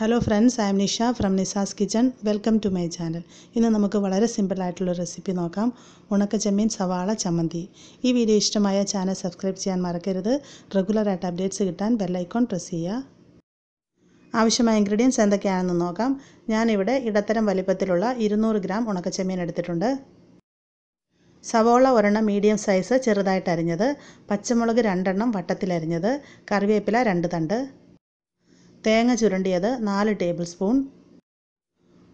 Hello friends I am Nisha from Nisa's kitchen welcome to my channel ഇന്ന് നമുക്ക് വളരെ സിമ്പിളായിട്ടുള്ള റെസിപ്പി നോക്കാം. ഉണക്ക ചെമ്മീൻ സവാള ചമ്മന്തി. ഈ വീഡിയോ ഇഷ്ടമായ ചാനൽ സബ്സ്ക്രൈബ് ചെയ്യാൻ മറക്കരുത്. റെഗുലറായിട്ട് അപ്ഡേറ്റ്സ് കിട്ടാൻ ബെല്ലൈക്കോൺ പ്രസ് ചെയ്യുക. ആവശ്യമായ ഇൻഗ്രീഡിയൻസ് എന്തൊക്കെയാണെന്ന് നോക്കാം. ഞാനിവിടെ ഇടത്തരം വലിപ്പത്തിലുള്ള ഇരുന്നൂറ് ഗ്രാം ഉണക്ക ചെമ്മീൻ എടുത്തിട്ടുണ്ട്. സവോള ഒരെണ്ണം മീഡിയം സൈസ് ചെറുതായിട്ട് അരിഞ്ഞത്. പച്ചമുളക് രണ്ടെണ്ണം വട്ടത്തിലരിഞ്ഞത് കറിവേപ്പില രണ്ട് തണ്ട്. തേങ്ങ ചുരണ്ടിയത് നാല് ടേബിൾ സ്പൂൺ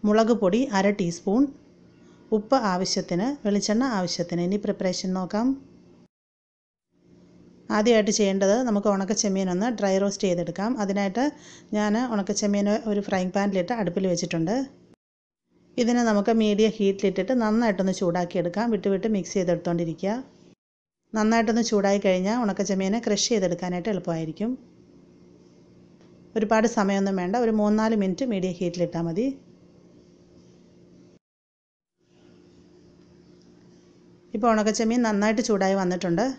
മുളക് പൊടി അര ടീസ്പൂൺ ഉപ്പ് ആവശ്യത്തിന് വെളിച്ചെണ്ണ ആവശ്യത്തിന്. ഇനി പ്രിപ്പറേഷൻ നോക്കാം. ആദ്യമായിട്ട് ചെയ്യേണ്ടത് നമുക്ക് ഉണക്ക ചെമ്മീൻ ഒന്ന് ഡ്രൈ റോസ്റ്റ് ചെയ്തെടുക്കാം. അതിനായിട്ട് ഞാൻ ഉണക്ക ചെമ്മീൻ ഒരു ഫ്രൈങ് പാനിലിട്ട് അടുപ്പിൽ വെച്ചിട്ടുണ്ട്. ഇതിനെ നമുക്ക് മീഡിയം ഹീറ്റിലിട്ടിട്ട് നന്നായിട്ടൊന്ന് ചൂടാക്കിയെടുക്കാം. വിട്ട് വിട്ട് മിക്സ് ചെയ്തെടുത്തോണ്ടിരിക്കുക. നന്നായിട്ടൊന്ന് ചൂടായി കഴിഞ്ഞാൽ ഉണക്ക ചെമ്മീനെ ക്രഷ് ചെയ്തെടുക്കാനായിട്ട് എളുപ്പമായിരിക്കും. ഒരുപാട് സമയമൊന്നും വേണ്ട. ഒരു മൂന്നാൽ മിനിറ്റ് മീഡിയം ഹീറ്റിലിട്ടാൽ മതി. ഇപ്പോൾ ഉണക്കച്ചെമ്മീൻ നന്നായിട്ട് ചൂടായി വന്നിട്ടുണ്ട്.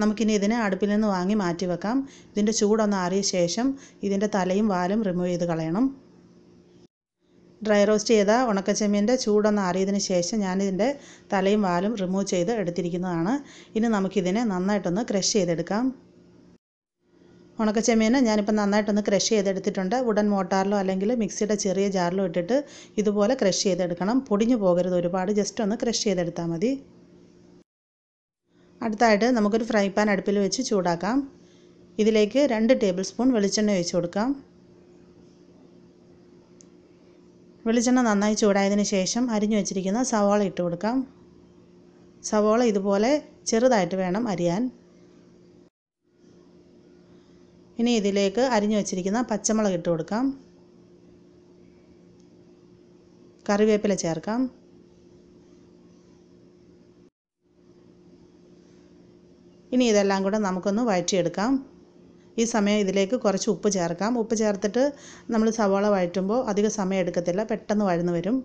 നമുക്കിനി ഇതിനെ അടുപ്പിൽ നിന്ന് വാങ്ങി മാറ്റി വെക്കാം. ഇതിന്റെ ചൂടൊന്ന് ആറിയ ശേഷം ഇതിന്റെ തലയും വാലും റിമൂവ് ചെയ്ത് കളയണം. ഡ്രൈ റോസ്റ്റ് ചെയ്ത ഉണക്കച്ചെമ്മീന്റെ ചൂടൊന്ന് ആറിയതിന് ശേഷം ഞാനിതിന്റെ തലയും വാലും റിമൂവ് ചെയ്ത് എടുത്തിരിക്കുന്നതാണ്. ഇനി നമുക്കിതിനെ നന്നായിട്ടൊന്ന് ക്രഷ് ചെയ്തെടുക്കാം. ഉണക്കച്ചെമ്മീൻ ഞാനിപ്പോൾ നന്നായിട്ടൊന്ന് ക്രഷ് ചെയ്തെടുത്തിട്ടുണ്ട്. ഉടൻ മോട്ടാറിലോ അല്ലെങ്കിൽ മിക്സിയുടെ ചെറിയ ജാറിലോ ഇട്ടിട്ട് ഇതുപോലെ ക്രഷ് ചെയ്തെടുക്കണം. പൊടിഞ്ഞു പോകരുത് ഒരുപാട്. ജസ്റ്റ് ഒന്ന് ക്രഷ് ചെയ്തെടുത്താൽ മതി. അടുത്തായിട്ട് നമുക്കൊരു ഫ്രൈ പാൻ അടുപ്പിൽ വെച്ച് ചൂടാക്കാം. ഇതിലേക്ക് രണ്ട് ടേബിൾ സ്പൂൺ വെളിച്ചെണ്ണ ഒഴിച്ച് കൊടുക്കാം. വെളിച്ചെണ്ണ നന്നായി ചൂടായതിന് ശേഷം അരിഞ്ഞു വെച്ചിരിക്കുന്ന സവാള ഇട്ട് കൊടുക്കാം. സവാള ഇതുപോലെ ചെറുതായിട്ട് വേണം അരിയാൻ. ഇനി ഇതിലേക്ക് അരിഞ്ഞു വെച്ചിരിക്കുന്ന പച്ചമുളക് ഇട്ട് കൊടുക്കാം. കറിവേപ്പില ചേർക്കാം. ഇനി ഇതെല്ലാം കൂടെ നമുക്കൊന്ന് വഴറ്റിയെടുക്കാം. ഈ സമയം ഇതിലേക്ക് കുറച്ച് ഉപ്പ് ചേർക്കാം. ഉപ്പ് ചേർത്തിട്ട് നമ്മൾ സവാള വഴറ്റുമ്പോൾ അധികം സമയം എടുക്കത്തില്ല. പെട്ടെന്ന് വഴന്നു വരും.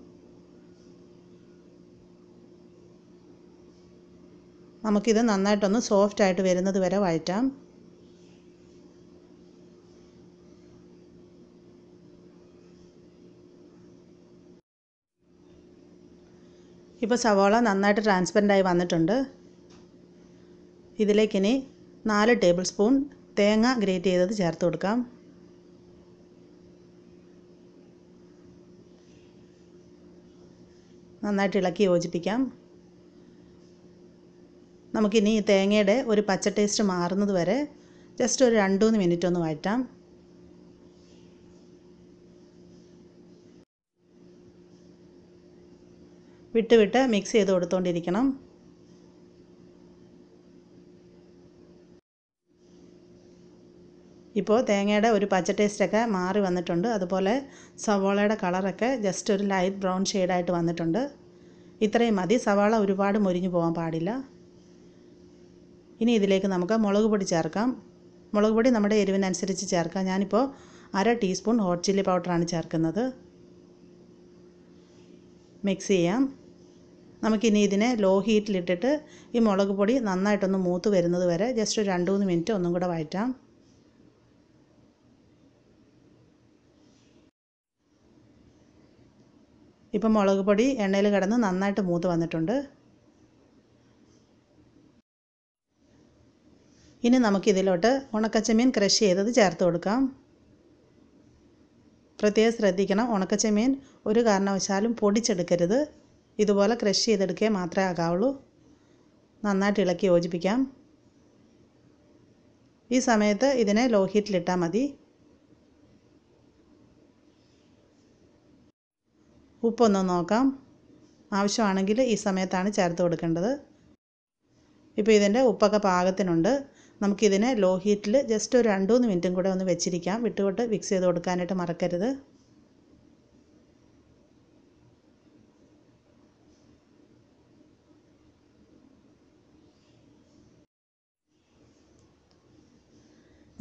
നമുക്കിത് നന്നായിട്ടൊന്ന് സോഫ്റ്റ് ആയിട്ട് വരുന്നത് വരെ വഴറ്റാം. ഇപ്പോൾ സവോള നന്നായിട്ട് ട്രാൻസ്പെറന്റായി വന്നിട്ടുണ്ട്. ഇതിലേക്കിനി നാല് ടേബിൾ സ്പൂൺ തേങ്ങ ഗ്രേറ്റ് ചെയ്തത് ചേർത്ത് കൊടുക്കാം. നന്നായിട്ട് ഇളക്കി യോജിപ്പിക്കാം. നമുക്കിനി തേങ്ങയുടെ ഒരു പച്ച ടേസ്റ്റ് മാറുന്നത് വരെ ജസ്റ്റ് ഒരു രണ്ട് മൂന്ന് മിനിറ്റ് ഒന്ന് വഴറ്റാം. വിട്ട് വിട്ട് മിക്സ് ചെയ്ത് കൊടുത്തുകൊണ്ടിരിക്കണം ഇപ്പോൾ തേങ്ങയുടെ ഒരു പച്ച ടേസ്റ്റൊക്കെ മാറി വന്നിട്ടുണ്ട്. അതുപോലെ സവാളയുടെ കളറൊക്കെ ജസ്റ്റ് ഒരു ലൈറ്റ് ബ്രൗൺ ഷെയ്ഡായിട്ട് വന്നിട്ടുണ്ട്. ഇത്രയും മതി. സവാള ഒരുപാട് മുരിഞ്ഞു പോകാൻ പാടില്ല. ഇനി ഇതിലേക്ക് നമുക്ക് മുളക് പൊടി ചേർക്കാം. മുളക് പൊടി നമ്മുടെ എരിവിനനുസരിച്ച് ചേർക്കാം. ഞാനിപ്പോൾ അര ടീസ്പൂൺ ഹോട്ട് ചില്ലി പൗഡറാണ് ചേർക്കുന്നത്. മിക്സ് ചെയ്യാം. നമുക്കിനി ഇതിനെ ലോ ഹീറ്റിലിട്ടിട്ട് ഈ മുളക് പൊടി നന്നായിട്ടൊന്ന് മൂത്ത് വരുന്നത് വരെ ജസ്റ്റ് ഒരു രണ്ട് മൂന്ന് മിനിറ്റ് ഒന്നും കൂടെ വഴറ്റാം. ഇപ്പം മുളക് പൊടി എണ്ണയിൽ കിടന്ന് നന്നായിട്ട് മൂത്ത് വന്നിട്ടുണ്ട്. ഇനി നമുക്കിതിലോട്ട് ഉണക്കച്ചമീൻ ക്രഷ് ചെയ്തത് ചേർത്ത് കൊടുക്കാം. പ്രത്യേകം ശ്രദ്ധിക്കണം ഉണക്കച്ചമീൻ ഒരു കാരണവശാലും പൊടിച്ചെടുക്കരുത്. ഇതുപോലെ ക്രഷ് ചെയ്തെടുക്കേ മാത്രമേ ആകാവുള്ളൂ. നന്നായിട്ട് ഇളക്കി യോജിപ്പിക്കാം. ഈ സമയത്ത് ഇതിനെ ലോ ഹീറ്റിലിട്ടാൽ മതി. ഉപ്പൊന്ന് നോക്കാം. ആവശ്യമാണെങ്കിൽ ഈ സമയത്താണ് ചേർത്ത് കൊടുക്കേണ്ടത്. ഇപ്പോൾ ഇതിന്റെ ഉപ്പൊക്കെ പാകത്തിനുണ്ട്. നമുക്കിതിനെ ലോ ഹീറ്റിൽ ജസ്റ്റ് ഒരു രണ്ട് മൂന്ന് മിനിറ്റും കൂടെ ഒന്ന് വെച്ചിരിക്കാം. വിട്ടുകൊണ്ട് മിക്സ് ചെയ്ത് കൊടുക്കാനായിട്ട് മറക്കരുത്.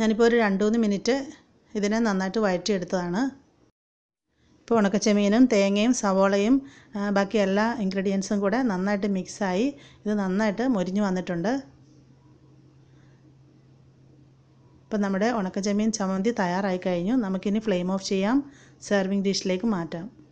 ഞാനിപ്പോൾ ഒരു രണ്ട് മൂന്ന് മിനിറ്റ് ഇതിനെ നന്നായിട്ട് വഴറ്റിയെടുത്തതാണ്. ഇപ്പോൾ ഉണക്കച്ചെമീനും തേങ്ങയും സവോളയും ബാക്കി എല്ലാ ഇൻഗ്രീഡിയൻസും കൂടെ നന്നായിട്ട് മിക്സായി ഇത് നന്നായിട്ട് മൊരിഞ്ഞ് വന്നിട്ടുണ്ട്. ഇപ്പം നമ്മുടെ ഉണക്കച്ചെമ്മീൻ ചമ്മന്തി തയ്യാറായി കഴിഞ്ഞു. നമുക്കിനി ഫ്ലെയിം ഓഫ് ചെയ്യാം. സെർവിങ് ഡിഷിലേക്ക് മാറ്റാം.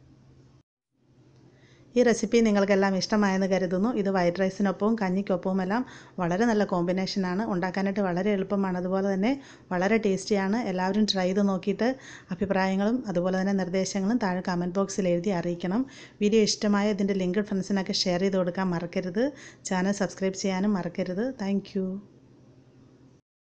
ഈ റെസിപ്പി നിങ്ങൾക്കെല്ലാം ഇഷ്ടമായെന്ന് കരുതുന്നു. ഇത് വൈറ്റ് റൈസിനൊപ്പവും കഞ്ഞിക്കൊപ്പവും എല്ലാം വളരെ നല്ല കോമ്പിനേഷനാണ് ഉണ്ടാക്കാനായിട്ട് വളരെ എളുപ്പമാണ്. അതുപോലെ തന്നെ വളരെ ടേസ്റ്റിയാണ് എല്ലാവരും ട്രൈ ചെയ്ത് നോക്കിയിട്ട് അഭിപ്രായങ്ങളും അതുപോലെ തന്നെ നിർദ്ദേശങ്ങളും താഴെ കമന്റ് ബോക്സിൽ എഴുതി അറിയിക്കണം. വീഡിയോ ഇഷ്ടമായ ഇതിന്റെ ലിങ്ക് ഫ്രണ്ട്സിനൊക്കെ ഷെയർ ചെയ്ത് കൊടുക്കാൻ മറക്കരുത്. ചാനൽ സബ്സ്ക്രൈബ് ചെയ്യാനും മറക്കരുത്. താങ്ക്